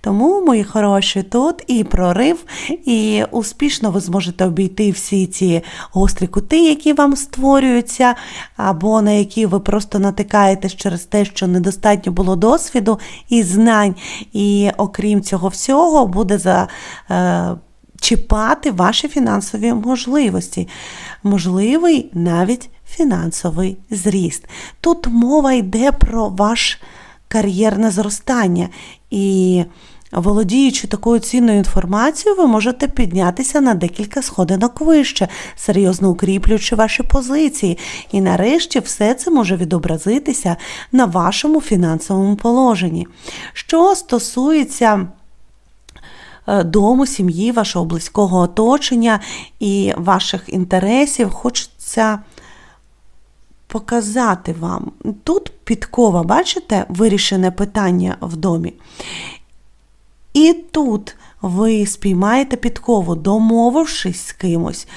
Тому, мої хороші, тут і прорив, і успішно ви зможете обійти всі ці гострі кути, які вам створюються, або на які ви просто натикаєтесь через те, що недостатньо було досвіду і знань. І окрім цього всього, буде за. Е, чіпати ваші фінансові можливості. Можливий навіть фінансовий зріст. Тут мова йде про ваш кар'єрне зростання. І володіючи такою цінною інформацією, ви можете піднятися на декілька сходинок вище, серйозно укріплюючи ваші позиції. І нарешті все це може відобразитися на вашому фінансовому положенні. Що стосується е, дому, сім'ї, вашого близького оточення і ваших інтересів, хочеться показати вам. Тут підкова, бачите, вирішене питання в домі. І тут ви спіймаєте підкову, домовившись з кимось,